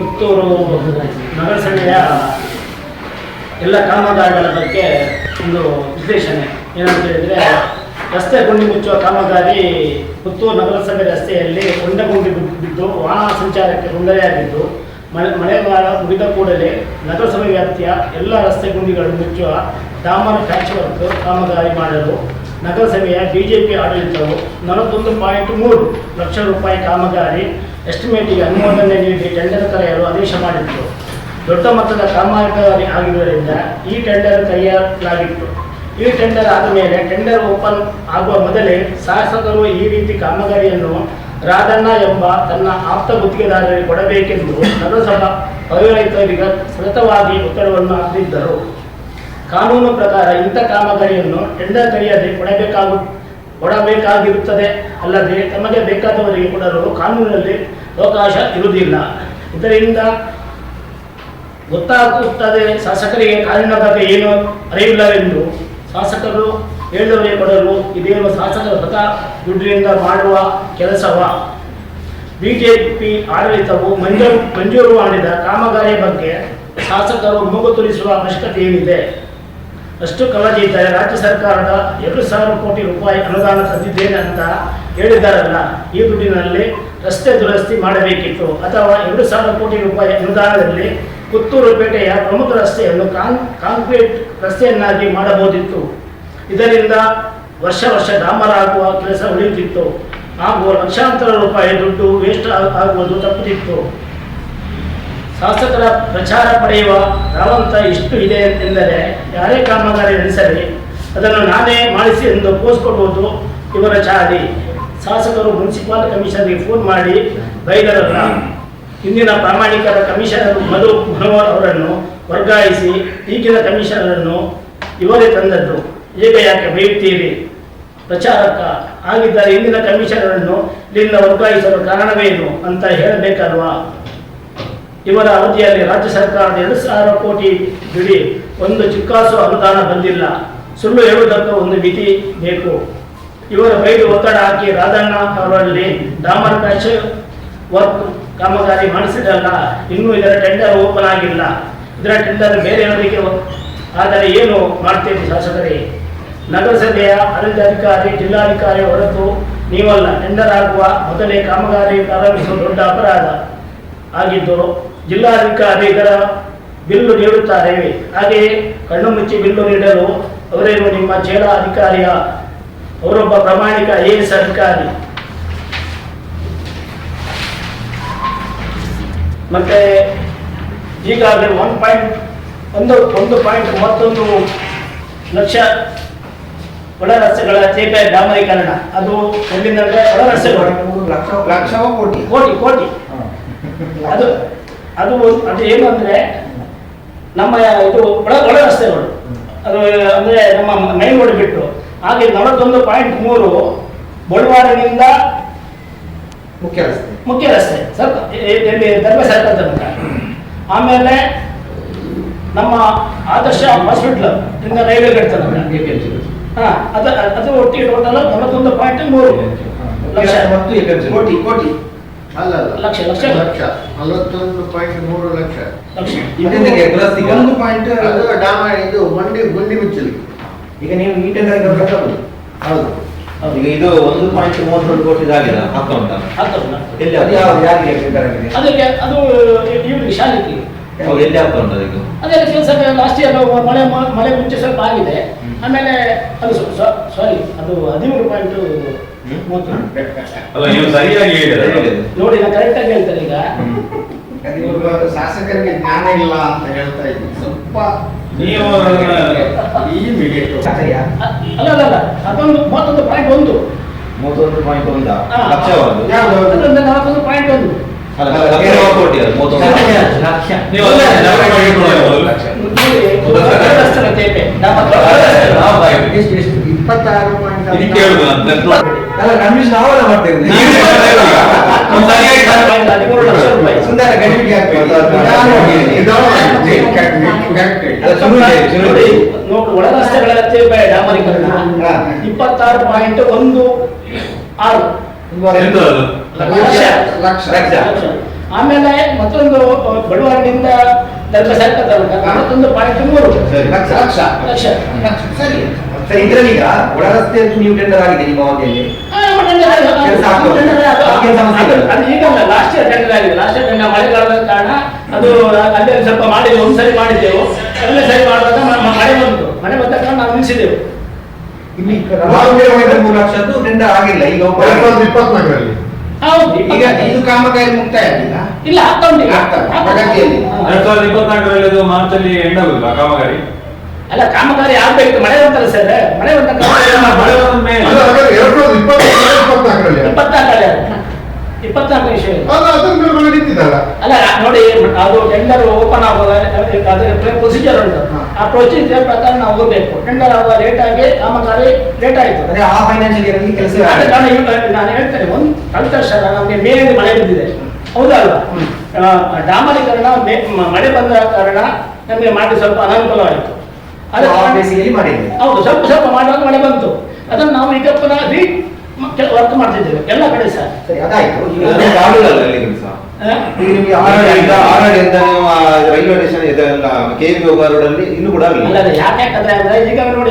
ಪುತ್ತೂರು ನಗರಸಭೆಯ ಎಲ್ಲ ಕಾಮಗಾರಿಗಳ ಬಗ್ಗೆ ಒಂದು ವಿಶ್ಲೇಷಣೆ. ಏನಂತ ಹೇಳಿದರೆ, ರಸ್ತೆ ಗುಂಡಿ ಮುಚ್ಚುವ ಕಾಮಗಾರಿ ಪುತ್ತೂರು ನಗರಸಭೆ ರಸ್ತೆಯಲ್ಲಿ ಗುಂಡಿ ಬಿದ್ದು ವಾಹನ ಸಂಚಾರಕ್ಕೆ ತೊಂದರೆಯಾಗಿದ್ದು, ಮಳೆ, ಮಳೆಗಾಲ ಮುಗಿದ ಕೂಡಲೇ ನಗರಸಭೆ ವ್ಯಾಪ್ತಿಯ ಎಲ್ಲ ರಸ್ತೆ ಗುಂಡಿಗಳು ಮುಚ್ಚುವ ಡಾಮರ್ ಪ್ಯಾಚ್ ಕಾಮಗಾರಿ ಮಾಡಲು ನಗರಸಭೆಯ ಬಿಜೆಪಿ ಆಡಳಿತವು ನಲವತ್ತೊಂದು ಪಾಯಿಂಟ್ ಮೂರು ಲಕ್ಷ ರೂಪಾಯಿ ಕಾಮಗಾರಿ ಎಸ್ಟಿಮೇಟಿಗೆ ಅನುಮೋದನೆ ನೀಡಿ ಟೆಂಡರ್ ಕರೆಯಲು ಆದೇಶ ಮಾಡಿತ್ತು. ದೊಡ್ಡ ಮೊತ್ತದ ಕಾಮಗಾರಿ ಆಗಿರುವುದರಿಂದ ಈ ಟೆಂಡರ್ ಕರೆಯಲಾಗಿತ್ತು. ಈ ಟೆಂಡರ್ ಆದ ಮೇಲೆ ಟೆಂಡರ್ ಓಪನ್ ಆಗುವ ಮೊದಲೇ ಶಾಸಕರು ಈ ರೀತಿ ಕಾಮಗಾರಿಯನ್ನು ರಾಧಣ್ಣ ಎಂಬ ತನ್ನ ಆಪ್ತ ಗುತ್ತಿಗೆದಾರರಿಗೆ ಕೊಡಬೇಕೆಂದು ನಗರಸಭಾ ಪೌರೈತರಿಗೆ ಸತತವಾಗಿ ಒತ್ತಡವನ್ನು ಹಾಕಿದ್ದರು. ಕಾನೂನು ಪ್ರಕಾರ ಇಂಥ ಕಾಮಗಾರಿಯನ್ನು ಟೆಂಡರ್ ಕರೆಯದೆ ಕೊಡಬೇಕಾಗು ಕೊಡಬೇಕಾಗಿರುತ್ತದೆ. ಅಲ್ಲದೆ ತಮಗೆ ಬೇಕಾದವರಿಗೆ ಕೊಡಲು ಕಾನೂನಿನಲ್ಲಿ ಅವಕಾಶ ಇರುವುದಿಲ್ಲ. ಇದರಿಂದ ಗೊತ್ತಾಗುತ್ತದೆ ಶಾಸಕರಿಗೆ ಕಾನೂನಿನ ಬಗ್ಗೆ ಏನು ಅರಿವಿಲ್ಲವೆಂದು. ಶಾಸಕರು ಹೇಳಿದವರಿಗೆ ಕೊಡಲು ಇದೇನು ಶಾಸಕರ ಸ್ವತಃ ದುಡ್ಡಿನಿಂದ ಮಾಡುವ ಕೆಲಸವ? ಬಿಜೆಪಿ ಆಡಳಿತವು ಮಂಜೂರು ಮಂಜೂರು ಮಾಡಿದ ಕಾಮಗಾರಿ ಬಗ್ಗೆ ಶಾಸಕರು ಮೂಗು ತುರಿಸುವ ಅವಶ್ಯಕತೆ ಏನಿದೆ ಅಷ್ಟು ಕಾಳಜಿ ಇದ್ದರೆ ರಾಜ್ಯ ಸರ್ಕಾರದ ಎರಡು ಸಾವಿರ ಕೋಟಿ ರೂಪಾಯಿ ಅನುದಾನ ತಂದಿದ್ದೇನೆ ಅಂತ ಹೇಳಿದ್ದಾರಲ್ಲ, ಈ ದುಡ್ಡಿನಲ್ಲಿ ರಸ್ತೆ ದುರಸ್ತಿ ಮಾಡಬೇಕಿತ್ತು. ಅಥವಾ ಎರಡು ಸಾವಿರ ಕೋಟಿ ರೂಪಾಯಿ ಅನುದಾನದಲ್ಲಿ ಪುತ್ತೂರು ಪೇಟೆಯ ಪ್ರಮುಖ ರಸ್ತೆಯನ್ನು ಕಾನ್, ಕಾಂಕ್ರೀಟ್ ರಸ್ತೆಯನ್ನಾಗಿ ಮಾಡಬಹುದಿತ್ತು. ಇದರಿಂದ ವರ್ಷ ವರ್ಷ ಡಾಮರಾಗುವ ಕೆಲಸ ಉಳಿಯುತ್ತಿತ್ತು. ಹಾಗೂ ಲಕ್ಷಾಂತರ ರೂಪಾಯಿ ದುಡ್ಡು ವೇಸ್ಟ್ ಆಗುವುದು ತಪ್ಪುತ್ತಿತ್ತು. ಶಾಸಕರ ಪ್ರಚಾರ ಪಡೆಯುವ ರಾವಂತ ಇಷ್ಟು ಇದೆ ಎಂದರೆ ಯಾರೇ ಕಾಮಗಾರಿ ನಡೆಸಲಿ, ಅದನ್ನು ನಾನೇ ಮಾಡಿಸಿ ಎಂದು ಪೋಸ್ ಕೊಡುವುದು ಇವರ ಚಾರಿ ಶಾಸಕರು ಮುನ್ಸಿಪಾಲ್ ಕಮಿಷನರ್ಗೆ ಫೋನ್ ಮಾಡಿ ಬೈದರಲ್ಲ ಇಂದಿನ ಪ್ರಾಮಾಣಿಕರ ಕಮಿಷನರ್ ಮಧು ಮನೋಹರ್ ಅವರನ್ನು ವರ್ಗಾಯಿಸಿ, ಈಗಿನ ಕಮಿಷನರನ್ನು ಇವರೇ ತಂದದ್ದು. ಈಗ ಯಾಕೆ ಬೈಯುತ್ತೀರಿ? ಪ್ರಚಾರಕ ಆಗಿದ್ದರೆ ಇಂದಿನ ಕಮಿಷನರನ್ನು ಇಲ್ಲಿಂದ ವರ್ಗಾಯಿಸಲು ಕಾರಣವೇನು ಅಂತ ಹೇಳಬೇಕಲ್ವಾ? ಇವರ ಅವಧಿಯಲ್ಲಿ ರಾಜ್ಯ ಸರ್ಕಾರದ ಎರಡು ಸಾವಿರ ಕೋಟಿ ಬಿಡಿ ಒಂದು ಚಿಕ್ಕಾಸು ಅನುದಾನ ಬಂದಿಲ್ಲ. ಸುಳ್ಳು ಹೇಳುವುದಕ್ಕೂ ಒಂದು ಮಿತಿ ಬೇಕು. ಇವರ ಬೈದು ಒತ್ತಡ ಹಾಕಿ ರಾಧಣ್ಣ ಅವರಲ್ಲಿ ಡಾಮರ್ ಪ್ಯಾಚ್ ವರ್ಕ್ ಕಾಮಗಾರಿ ಮಾಡಿಸಿದಲ್ಲ, ಇನ್ನೂ ಇದರ ಟೆಂಡರ್ ಓಪನ್ ಆಗಿಲ್ಲ. ಇದರ ಟೆಂಡರ್ ಬೇರೆಯವರಿಗೆ ಆದರೆ ಏನು ಮಾಡ್ತೀರಿ ಶಾಸಕರೇ? ನಗರಸಭೆಯ ಆಡಳಿತಾಧಿಕಾರಿ ಜಿಲ್ಲಾಧಿಕಾರಿ ಹೊರತು ನೀವಲ್ಲ ಟೆಂಡರ್ ಆಗುವ ಮೊದಲೇ ಕಾಮಗಾರಿ ಪ್ರಾರಂಭಿಸುವ ದೊಡ್ಡ ಅಪರಾಧ. ಆಗಿದ್ದು ಜಿಲ್ಲಾಧಿಕಾರಿ ಇದರ ಬಿಲ್ಲು ನೀಡುತ್ತಾರೆ. ಹಾಗೆಯೇ ಕಣ್ಣು ಮುಚ್ಚಿ ಬಿಲ್ಲು ನೀಡಲು ಅವರೇನು ನಿಮ್ಮ ಜೇಲಾ ಅಧಿಕಾರಿಯ ಅವರೊಬ್ಬ ಪ್ರಾಮಾಣಿಕ ಐ ಎಸ್ ಅಧಿಕಾರಿ? ಮತ್ತೆ ಈಗಾಗಲೇ ಒನ್ ಪಾಯಿಂಟ್ ಒಂದು ಒಂದು ಪಾಯಿಂಟ್ ಮೂವತ್ತೊಂದು ಲಕ್ಷ ಒಳ ರಸ್ತೆಗಳ ತೇಪೆ ಡಾಮರೀಕರಣ. ಅದು ಎಲ್ಲಿಂದಂದ್ರೆ ಒಳ ರಸ್ತೆಗಳು. ಲಕ್ಷ ಕೋಟಿ. ಕೋಟಿ ಕೋಟಿ. ಅದು ಅದು ಅದು ಏನು ಅಂದ್ರೆ ನಮ್ಮ ಇದು ಒಳ ಒಳ ರಸ್ತೆಗಳು ಅದು ಅಂದ್ರೆ ನಮ್ಮ ಮೈನ್ ರೋಡ್ ಬಿಟ್ಟು ಹಾಗೆ ನಲವತ್ತೊಂದು ಪಾಯಿಂಟ್ ಮೂರು ಬಳುವಾರದಿಂದ ಮುಖ್ಯ ರಸ್ತೆ. ಮುಖ್ಯ ರಸ್ತೆ. ಸ್ವಲ್ಪ ಧರ್ಮ ಸರ್ಕಲ್ ತನಕ. ಆಮೇಲೆ ನಮ್ಮ ಆದರ್ಶ ಹಾಸ್ಪಿಟ್ಲ್ ಇಂದ ರೈಲ್ವೆ ಗೇಟ್ ತನಕ. ಹಾ ಅದು ಅದು ಒಟ್ಟಿಗೆ ಟೋಟಲ್ ನಲವತ್ತೊಂದು ಪಾಯಿಂಟ್ ಮೂರು ಲಕ್ಷ. ಕೋಟಿ ಕೋಟಿ. ಅಲ್ಲ ಲಕ್ಷ, ಲಕ್ಷ. ಲಕ್ಷ. ನಲವತ್ತೊಂದು ಪಾಯಿಂಟ್ ಮೂರು ಲಕ್ಷ. ಲಕ್ಷ. ಈಗ? ಒಂದು ಪಾಯಿಂಟ್ ಅದು ಡಾಮ ಇದು ಮಂಡಿ ಗುಂಡಿ ಮುಚ್ಚಲಿ ಈಗ ನೀವು ಈ ಟೆಂಡರ್ ಹೌದು. ಈಗ ಇದು ಒಂದು ಪಾಯಿಂಟ್ ಮೂವತ್ತೊಂದು ಕೋಟಿ ಇದಾಗಿದೆ ಅಕೌಂಟ್ ಆಗ್ತದಲ್ಲ ಎಲ್ಲಿ ಅದು? ಯಾವ ಯಾರಿಗೆ ಟೆಂಡರ್ ಆಗಿದೆ ಅದಕ್ಕೆ ಅದು ಇವ್ರಿಗೆ ಶಾಲೆಗೆ. ಹೌದು, ಎಲ್ಲಿ ಅಕೌಂಟ್ ಅದಕ್ಕೆ ಅದೇ ಕೆಲಸ ಲಾಸ್ಟ್ ಇಯರ್ ಮಳೆ ಮ- ಮಳೆ ಮುಂಚೆ ಸ್ವಲ್ಪ ಆಗಿದೆ. ಆಮೇಲೆ ಅದು ಸಾರಿ ಅದು ಹದಿಮೂರು ಪಾಯಿಂಟ್ ಅಲ್ಲ ನೀವು ಸರಿಯಾಗಿ ಹೇಳಿದ್ರೆ ನೋಡಿ ನಾನು ಕರೆಕ್ಟಾಗಿ ಹೇಳ್ತಾರೆ ಈಗ. ಶಾಸಕರಿಗೆ ಜ್ಞಾನ ಇಲ್ಲ ಅಂತ ಹೇಳ್ತಾ ಇದ್ದೀನಿ. ಸ್ವಲ್ಪ ನೀವು ಇಮಿಡಿಯೇಟ್ ಅಲ್ಲ ಅಲ್ಲ ಅಲ್ಲ. ಅದೊಂದು ಮೂವತ್ತೊಂದು ಪಾಯಿಂಟ್ ಒಂದು. ಮೂವತ್ತೊಂದು ಪಾಯಿಂಟ್ ಒಂದ. ಲಕ್ಷವಾದ್ದು ನಲವತ್ತೊಂದು ಪಾಯಿಂಟ್ ಒಂದು. ಇಪ್ಪತ್ತಾರು ಪಾಯಿಂಟ್ ಅಲ್ಲ ಕನ್ವಿನ್ಸ್ ನಾವೆಲ್ಲ ಮಾಡ್ತೇವೆ ಸುಂದರ ಗಡಿಬಿಡಿ ನೋಡಿ ಒಳ ರಸ್ತೆಗಳ ಬೇಡ ಡಾಮರೀಕರಣ. ಇಪ್ಪತ್ತಾರು ಪಾಯಿಂಟ್ ಒಂದು ಆರು. ಲಕ್ಷ. ಲಕ್ಷ. ಆಮೇಲೆ ಮತ್ತೊಂದು ಬಡವಾಡಿಯಿಂದ ಧರ್ಮಸ್ಥಳ ತನಕ ಮತ್ತೊಂದು ಪಾಯಿಂಟ್ ಮೂರು. ಲಕ್ಷ. ಲಕ್ಷ. ಲಕ್ಷ. ಸರಿ. ಸರಿ ಇದ್ರಲ್ಲಿ ಈಗ ಒಳ ರಸ್ತೆ ನೀವು ಟೆಂಡರ್ ಆಗಿದೆ ನಿಮ್ಮ ಅವಧಿಯಲ್ಲಿ ಆ, ಟೆಂಡರ್ ಆಗಿದೆ. ಕೆಲಸ. ಟೆಂಡರ್ ಅದಕ್ಕೇನ್ ಸಮಸ್ಯೆ ಇಲ್ಲ. ಅದು ಈಗಲ್ಲ ಲಾಸ್ಟ್ ಇಯರ್ ಟೆಂಡರ್ ಆಗಿದೆ ಲಾಸ್ಟ್ ಇಯರ್ ಟೆಂಡರ್ ಮಳೆಗಾಲದ ಕಾರಣ ಅದು ಅಲ್ಲೇ ಸ್ವಲ್ಪ ಮಾಡಿದ್ದೆವು ಒಂದ್ಸರಿ ಮಾಡಿದ್ದೆವು ಎರಡನೇ ಸರಿ ಮಾಡುವಾಗ ಮ- ಮ- ಮಳೆ ಬಂತು ಮಳೆ ಬಂದ ಕಾರಣ ನಾವು ನಿಲ್ಲಿಸಿದೆವು ಇಲ್ಲಿ ನಾಲ್ಕು ಪಾಯಿಂಟ್ ಮೂರು ಲಕ್ಷದ್ದು ಟೆಂಡರ್ ಆಗಿಲ್ಲ ಈಗ ಒಬ್ಬ- ಎರಡ್ ಸಾವಿರದ ಇಪ್ಪತ್ನಾಲ್ಕರಲ್ಲಿ ಹೌದು ಈಗ ಇದು ಕಾಮಗಾರಿ ಮುಕ್ತಾಯ ಆಗಿಲ್ಲ ಇಲ್ಲ ಆಗ್ತಾ ಉಂಟು ಈಗ. ಆಗ್ತಾ ಉಂಟು. ಪ್ರಗತಿಯಲ್ಲಿ. ಎರಡ್ ಸಾವಿರದ ಇಪ್ಪತ್ನಾಲ್ಕರಲ್ಲಿ ಅದು ಮಾರ್ಚ್ ಅಲ್ಲಿ ಎಂಡ್ ಆಗುದಿಲ್ಲ ಕಾಮಗಾರಿ ಅಲ್ಲ ಕಾಮಗಾರಿ ಆಗ್ಬೇಕು. ಮಳೆ ಬಂತಲ್ಲ ಸರ್? ಮಳೆ ಇಪ್ಪತ್ನಾಲ್ಕು ಇಪ್ಪತ್ನಾಲ್ಕರಲ್ಲಿ. ಇಪ್ಪತ್ನಾಲ್ಕು ವಿಷಯ ಅಲ್ಲ ನೋಡಿ ಅದು ಟೆಂಡರ್ ಓಪನ್ ಆಗುವಾಗ ಅದರ ಪ್ರೊಸೀಜರ್ ಉಂಟು. ಆ ಪ್ರೊಸೀಜರ್ ಪ್ರಕಾರ ನಾವು ಹೋಗ್ಬೇಕು. ಟೆಂಡರ್ ಆಗುವ ಲೇಟ್ ಆಗಿ ಕಾಮಗಾರಿ ಲೇಟ್ ಆಯ್ತು. ಅಂದ್ರೆ ಆ ಫೈನಾನ್ಷಿಯಲ್ ಇಯರ್ ಕೆಲಸ ನಾನು ಹೇಳ್ತೇನೆ ಒಂದು ಕಳೆದ ವರ್ಷ ನಮಗೆ ಮೇಲಿಂದ ಮಳೆ ಬಿದ್ದಿದೆ ಹೌದಲ್ಲ ಆ, ಡಾಮರೀಕರಣ ಮೇ- ಮಳೆ ಬಂದ ಕಾರಣ ನಮಗೆ ಮಾಡಿ ಸ್ವಲ್ಪ ಅನಾನುಕೂಲವಾಯಿತು. ಬೇಸಿಗೆಯಲ್ಲಿ ಹೌದು ಸ್ವಲ್ಪ ಸ್ವಲ್ಪ ಮಾಡುವಾಗ ಮಳೆ ಬಂತು. ಅದನ್ನು ನಾವು ಈಗ ಪುನಃ ರೀ ವರ್ಕ್ ಮಾಡ್ತಿದ್ದೇವೆ. ಎಲ್ಲ ಕಡೆ ಸರ್ ಸರಿ ಅದಾಯ್ತು. ನಿಮ್ಗೆ ನೀವು ರೈಲ್ವೆ ಸ್ಟೇಷನ್ ಇದೆಲ್ಲ ಕೆ ವಿ ರೋಡಲ್ಲಿ ಇನ್ನು ಕೂಡ ಅಲ್ಲ. ಆಗಲಿಲ್ಲ ಅಲ್ಲ, ಯಾಕೆ ಯಾಕಂದ್ರೆ ಅಂದ್ರೆ ಈಗ ನೋಡಿ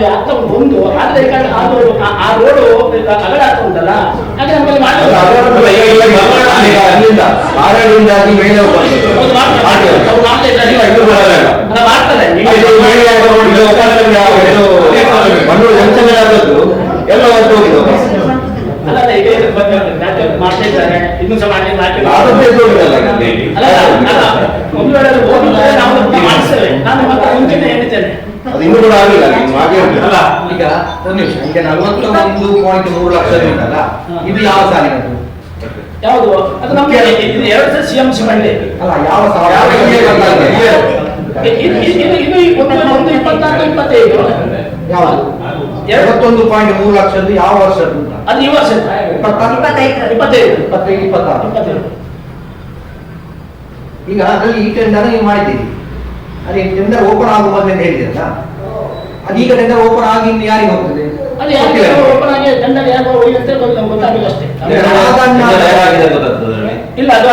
ಒಂದು ಆದ್ರೆ ಈಗ ಅದು ಆ- ಆ ರೋಡು ಅಗಲ ಆಗ್ತಾ ಉಂಟಲ್ಲ ಹಾಗೆ ನಮ್ಮಲ್ಲಿ ಮಾಡಿ ಅಲ್ಲಿಂದ ಮೇಲೆ. ನಾನು? ಎಲ್ಲ ಮುಂಚೆನೆ ಹೇಳ್ತೇನೆ ಅದು ಇನ್ನೂ ಕೂಡ ಆಗಿಲ್ಲ. ಅಲ್ಲ ಈಗ ಒಂದು ನಿಮಿಷ ಈಗ ನಲವತ್ತ ಒಂದು ಪಾಯಿಂಟ್ ಮೂರು ಲಕ್ಷ ಉಂಟಲ್ಲ ಇದು ಯಾವ ಸಾಲಿನದು? ಯಾವುದು? ಅದು ನಮ್ಗೆ ಇದು ಎರಡು ಸಹ ಸಿ ಎಂ ಸಿ ಬಂಡೆ ಅಲ್ಲ ಯಾವ ಸಾಲ? ಇದು ಇದು ಇದು ಇದು ಒಂದು ಒಂದು ಇಪ್ಪತ್ನಾಲ್ಕು ಇಪ್ಪತ್ತೈದು. ಯಾವುದು? ಎರವತ್ತೊಂದು ಪಾಯಿಂಟ್ ಮೂರು ಲಕ್ಷದ್ದು ಯಾವ ವರ್ಷದ್ದು ಅಂತ? ಅದು ಈ ವರ್ಷ ಇಪ್ಪತ್ತಾರು. ಇಪ್ಪತ್ತೈದು. ಇಪ್ಪತ್ತೈದು. ಇಪ್ಪತ್ತಾರು. ಇಪ್ಪತ್ತೈದು. ಈಗ ಅದರಲ್ಲಿ ಈ ಟೆಂಡರ್ ನೀವು ಮಾಡಿದ್ದೀರಿ. ಅದೇ ಟೆಂಡರ್ ಓಪನ್ ಆಗುವ ಅಂತ ಹೇಳಿದ್ರಲ್ಲ ಅದೀಗ ಟೆಂಡರ್ ಓಪನ್ ಆಗಿ ಇನ್ನು ಯಾರಿಗೆ ಹೋಗ್ತದೆ. ಇಲ್ಲ ಅದು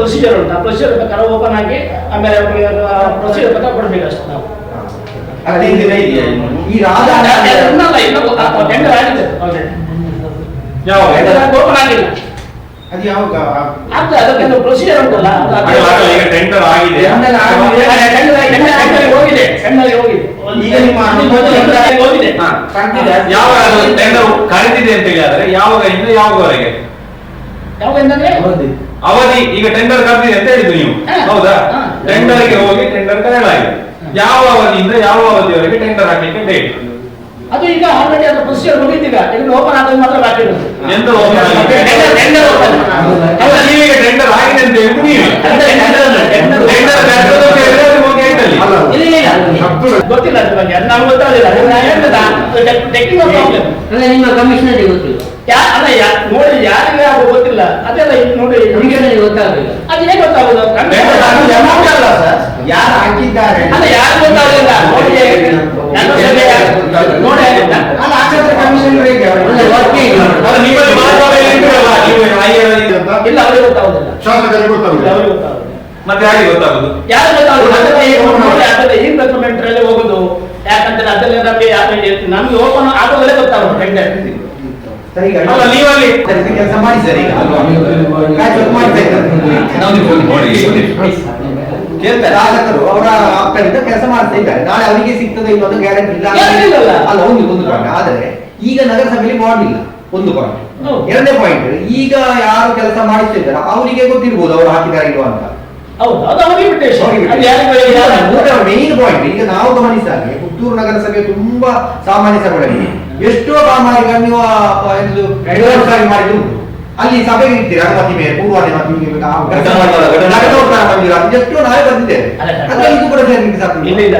ಪ್ರೊಸೀಜರ್ ಉಂಟು. ಪ್ರೊಸೀಜರ್ ಪ್ರಕಾರ ಓಪನ್ ಆಗಿ ಆಮೇಲೆ ಅವ್ರಿಗೆ ಪ್ರೊಸೀಜರ್ ಪ್ರಕಾರ ಕೊಡ್ಬೇಕು ಅಷ್ಟೇ ನಾವು ಅಲ್ಲ, ಇದು ಇದೆಯಾ ಇನ್ನು? ಈ ರಾಜ. ಯಾವ? ಅದು ಯಾವಾಗ? ಪ್ರೊಸೀಜರ್ ಉಂಟಲ್ಲ. ಟೆಂಡರ್ ಆಗಿದೆ. ಹೋಗಿದೆ. ಈಗ ನಿಮ್ಮ ಹೋಗಿದೆ. ಅದು ಟೆಂಡರ್ ಕರೆದಿದೆ ಅಂತ ಹೇಳಿ ಆದ್ರೆ ಯಾವಾಗದಿಂದ ಯಾವಾಗವರೆಗೆ? ಯಾವಾಗ ಅಂತಂದ್ರೆ ಅವಧಿ. ಈಗ ಟೆಂಡರ್ ಕರೆದಿದೆ ಅಂತ ಹೇಳಿದ್ರು ನೀವು. ಹೌದಾ? ಹಾ. ಟೆಂಡರ್ಗೆ ಹೋಗಿ ಟೆಂಡರ್ ಕರೆಯಲಾಗಿದೆ. ಯಾವ ಅವಧಿಯಿಂದ ಯಾವ ಅವಧಿವರೆಗೆ ಟೆಂಡರ್ ಹಾಕ್ಲಿಕ್ಕೆ ಡೇಟ್ ಅದು ಈಗ ಆಲ್ರೆಡಿ ಅದು ಪ್ರೊಸೀಜರ್ ಮುಗಿತೀಗ ಇಲ್ಲಿ ಓಪನ್ ಆದ್ರೆ ಮಾತ್ರ ಬಾಕಿ ಇರೋದು ಎಂದು ಟೆಂಡರ್ ಟೆಂಡರ್ ಓಪನ್ ಅಲ್ಲ ನೀವೀಗ ಟೆಂಡರ್ ಆಗಿದೆ ಅಂತ ನೀವೇ ಗೊತ್ತಿಲ್ಲ ಅದ್ರ ಬಗ್ಗೆ ಅದು ನಮ್ಗೆ ಗೊತ್ತಾಗಲಿಲ್ಲ ಅದು ನಾನು ಟೆಕ್ನಿಕಲ್ ಪ್ರಾಬ್ಲಮ್ ಅಲ್ಲ ನಿಮ್ಮ ಕಮಿಷನರಿಗೆ ಗೊತ್ತಿಲ್ಲ ಯಾ ಅಲ್ಲ ಯಾ ನೋಡಿ ಯಾರಿಗೆ ಗೊತ್ತಿಲ್ಲ ಅದೆಲ್ಲ ಈಗ ನೋಡಿ ಗೊತ್ತಾಗಲಿಲ್ಲ ಅದು ಗೊತ್ತಾಗೋದು ಯಾರು ಹಾಕಿದ್ದಾರೆ? ಅಲ್ಲ ಯಾರು ಗೊತ್ತಾಗಲಿಲ್ಲ? ನೋಡಿ ನನ್ನ ಸಭೆ ನೋಡಿ ಅಲ್ಲ ಕಮಿಷನ್ ಹೇಗೆ? ನೀವು ಅಂತ? ಇಲ್ಲ ಅವ್ರಿಗೆ ಗೊತ್ತಾಗೋದಿಲ್ಲ. ಶಾಸಕರಿಗೆ ಇಲ್ಲ, ಗೊತ್ತಾಗುದು ಗೊತ್ತಾಗೋದಿಲ್ಲ? ಮತ್ತೆ ಯಾರು ಗೊತ್ತಾಗುದು? ಯಾರು ಗೊತ್ತಾಗೋದು ಅದನ್ನ ಈಗ ಈ ಡಾಕ್ಯುಮೆಂಟ್ ಅಲ್ಲಿ ಹೋಗುದು. ಯಾಕಂದ್ರೆ ಅದೆಲ್ಲ ನಮಗೆ ಯಾಕೆ- ನಮ್ಗೆ ಓಪನ್ ಆಗೋದಲ್ಲೇ ಗೊತ್ತಾಗೋದು. ನೀವಲ್ಲಿ. ಸರಿ, ಕೆಲಸ ಮಾಡಿ ಸರ್. ಕೇಳ್ತಾರೆ ಶಾಸಕರು ಅವರ ಆಪ್ತರಿಂದ ಕೆಲಸ ಮಾಡ್ತಾ ಇದ್ದಾರೆ. ನಾಳೆ ಅವರಿಗೆ ಸಿಗ್ತದೆ ಇನ್ನೊಂದು ಗ್ಯಾರಂಟಿ ಇಲ್ಲ. ಅಲ್ಲ? ಒಂದು ಒಂದು ಪಾಯಿಂಟ್ ಆದ್ರೆ ಈಗ ನಗರಸಭೆಯಲ್ಲಿ ಬಾಂಡ್ ಇಲ್ಲ. ಒಂದು ಪಾಯಿಂಟ್ ಎರಡನೇ ಪಾಯಿಂಟ್ ಈಗ ಯಾರು ಕೆಲಸ ಮಾಡಿಸ್ತಿದ್ದಾರೆ ಅವರಿಗೆ ಗೊತ್ತಿರ್ಬೋದು ಅವರು ಹಾಕಿದ್ದಾರೆ ಇಲ್ವಾ ಅಂತ. ಮೇನ್ ಪಾಯಿಂಟ್ ಈಗ ನಾವು ಗಮನಿಸಿದಾಗೆ ಪುತ್ತೂರು ನಗರಸಭೆ ತುಂಬಾ ಸಾಮಾನ್ಯ ಸಭೆಗಳಲ್ಲಿ ಎಷ್ಟೋ ಕಾಮಗಾರಿಗಳನ್ನು ನೀವು ಅಲ್ಲಿ ಸಭೆಗೆ ಇರ್ತೀರಿ ಅನುಮತಿ ಮೇಲೆ. ಘಟನೋತ್ತರ ಮಂಜೂರ ಎಷ್ಟೋ ನಾವೇ ಬಂದಿದ್ದೇವೆ. ಇದು ಕೂಡ ಸೇರ್ಲಿಕ್ಕೆ ಇಲ್ಲ ಇಲ್ಲ.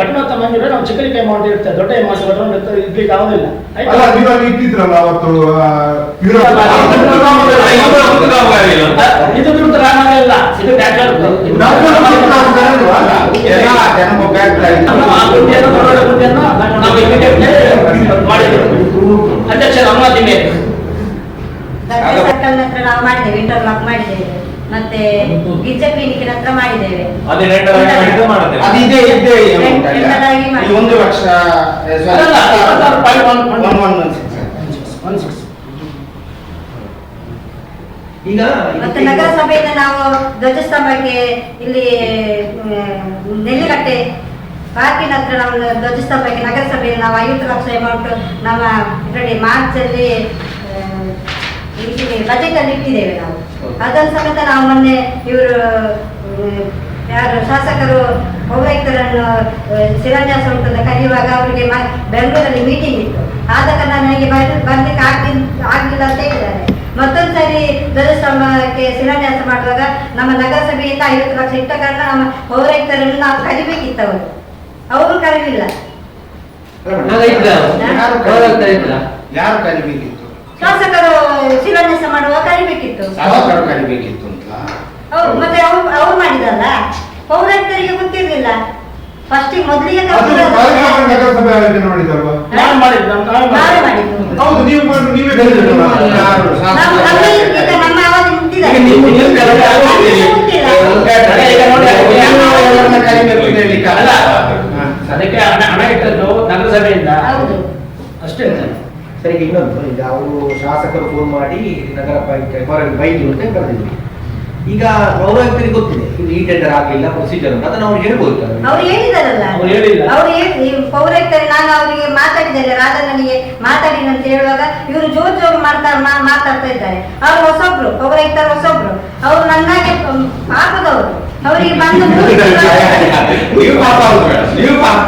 ಘಟನೋತ್ತರ ಮಂಜೂರ ನಾವು ಅಮೌಂಟ್ ಇರ್ತದೆ ದೊಡ್ಡ ಮಾಸ ಘಟನೆ ಆಗೋದಿಲ್ಲ? ಅಲ್ಲ ಇಟ್ಟಿದ್ರಲ್ಲ ಅವತ್ತು ಇದು ಇಲ್ಲ. ಇದು ಮಾಡಿದ್ರು ಅಧ್ಯಕ್ಷರ ಅನುಮತಿ ಮೇಲೆ. ಸರ್ಕಲ್ ಹತ್ರ ನಾವು ಮಾಡಿದ್ದೇವೆ ಇಂಟರ್ಲಾಕ್ ಮಾಡಿದ್ದೇವೆ. ಮತ್ತೆ ಗಿಜ್ಜ ಕ್ಲಿನಿಕ್ ಹತ್ರ ಮಾಡಿದ್ದೇವೆ. ಅದೇ ಇದೇ ಇದೇ amount ಅಲ್ಲ? ಈ ಒಂದು ಲಕ್ಷ ಒನ್ ಸಿಕ್ಸ್ ಈಗ ಮತ್ತೆ ನಗರಸಭೆಯಿಂದ ನಾವು ಧ್ವಜಸ್ತಂಭಕ್ಕೆ ಇಲ್ಲಿ ಮ್, ನೆಲ್ಲಿಗಟ್ಟೆ ಪಾರ್ಕಿನ ಹತ್ರ ನಾವು ಧ್ವಜಸ್ತಂಭಕ್ಕೆ ನಗರಸಭೆಯಲ್ಲಿ ನಾವು ಐವತ್ತು ಲಕ್ಷ ಅಮೌಂಟ್ ನಮ್ಮ ಇದರಲ್ಲಿ ಮಾರ್ಚ್ ಅಲ್ಲಿ ಬಜೆಟ್ ಅಲ್ಲಿ ಇಟ್ಟಿದ್ದೇವೆ ನಾವು. ಅದನ್ನು ಸಮೇತ ನಾವು ಮೊನ್ನೆ ಇವರು ಯಾರು ಶಾಸಕರು ಪೌರಾಯುಕ್ತರನ್ನು ಶಿಲಾನ್ಯಾಸ ಉಂಟಲ್ಲ ಕರೆಯುವಾಗ ಅವರಿಗೆ ಮ- ಬೆಂಗಳೂರಲ್ಲಿ ಮೀಟಿಂಗ್ ಇತ್ತು. ಆದ ಕಾರಣ ನನಗೆ ಬರ್- ಬರ್ಲಿಕ್ಕೆ ಆಗ್ಲಿ ಆಗ್ಲಿಲ್ಲ ಅಂತ ಹೇಳಿದ್ದಾರೆ. ಮತ್ತೊಂದು ಸರಿ ಧ್ವಜಸ್ತಂಭಕ್ಕೆ ಶಿಲಾನ್ಯಾಸ ಮಾಡುವಾಗ ನಮ್ಮ ನಗರಸಭೆಯಿಂದ ಐವತ್ತು ಲಕ್ಷ ಇಟ್ಟ ಕಾರಣ ನಮ್ಮ ಪೌರಾಯುಕ್ತರನ್ನು ನಾವು ಕರಿಬೇಕಿತ್ತು ಅವರು ಅವರು ಕರೀಲಿಲ್ಲ ಯಾರು ಕರಿಬೇಕಿತ್ತು? ಶಾಸಕರು ಶಿಲಾನ್ಯಾಸ ಮಾಡುವಾಗ ಕರಿಬೇಕಿತ್ತು. ಶಾಸಕರು ಕರಿಬೇಕಿತ್ತು ಅಂತ. ಹೌದು ಮತ್ತೆ ಅವ್ರು ಅವ್ರು ಮಾಡಿದಲ್ಲ? ಪೌರಾಯುಕ್ತರಿಗೆ ಗೊತ್ತಿರ್ಲಿಲ್ಲ. ಫಸ್ಟ್ ಮೊದಲಿಗೆ ನಗರಸಭೆ ಆಯೋಜನೆ ಮಾಡಿದಲ್ವಾ ನಾನು ಮಾಡಿದ್ದು ನಾವೇ ಹೌದು ನೀವು ಮಾಡಿ ನೀವೇ? ಯಾರು ನಮ್ಮ ಈಗ ನಮ್ಮ ಆವಾಗ ನಿಂತಿದ್ದಾರೆ ಈಗ ನೀವು- ನೀವು ಕೆಲಸ ಆಗೋದಿಲ್ಲ. ನಮಗೆ ಗೊತ್ತಿಲ್ಲ. ಅದೇ ಈಗ ನೋಡಿ, ಯಾರನ್ನ ಕಲಿಬೇಕು ಅಂತ ಹೇಳಿಕ್ಕೆ ಅಲ್ಲ ಹಾ. ಅದಕ್ಕೆ ಹಣ ಹಣ ಇಟ್ಟದ್ದು ನಗರಸಭೆಯಿಂದ ಹೌದು ಅಷ್ಟೇ ಸರಿ ಇನ್ನೊಂದು ಈಗ ಅವರು ಶಾಸಕರು ಫೋನ್ ಮಾಡಿ ನಗರ ಪಾಲಿಕೆ ಬೈದು ಅಂತ ಕರೆದಿದ್ರು. ಈಗ ಪೌರಾಯುಕ್ತರಿಗೆ ಗೊತ್ತಿದೆ ಇದು ಈ ಟೆಂಡರ್ ಆಗಲಿಲ್ಲ ಪ್ರೊಸೀಜರ್ ಅಂತ ಅದನ್ನು ಅವ್ರು ಹೇಳ್ಬೋದು. ಅವ್ರು ಹೇಳಿದಾರಲ್ಲ ಅವ್ರು ಹೇಳಿಲ್ಲ. ಅವ್ರು ಪೌರಾಯುಕ್ತರು ನಾನು ಅವರಿಗೆ ಮಾತಾಡಿದ್ದೇನೆ ರಾಜನಿಗೆ ಮಾತಾಡಿನ ಅಂತ ಹೇಳುವಾಗ ಇವರು ಜೋರ್ ಜೋರು ಮಾಡ್ತಾ ಮಾತಾಡ್ತಾ ಇದ್ದಾರೆ. ಅವ್ರು ಹೊಸೊಬ್ರು ಪೌರಾಯುಕ್ತರು ಹೊಸೊಬ್ರು. ಅವ್ರು ನನ್ನಾಗೆ ಪಾಪದವರು. ಅವರಿಗೆ ಬಂದು ನೀವು ಪಾಪ. ನೀವು ಪಾಪ.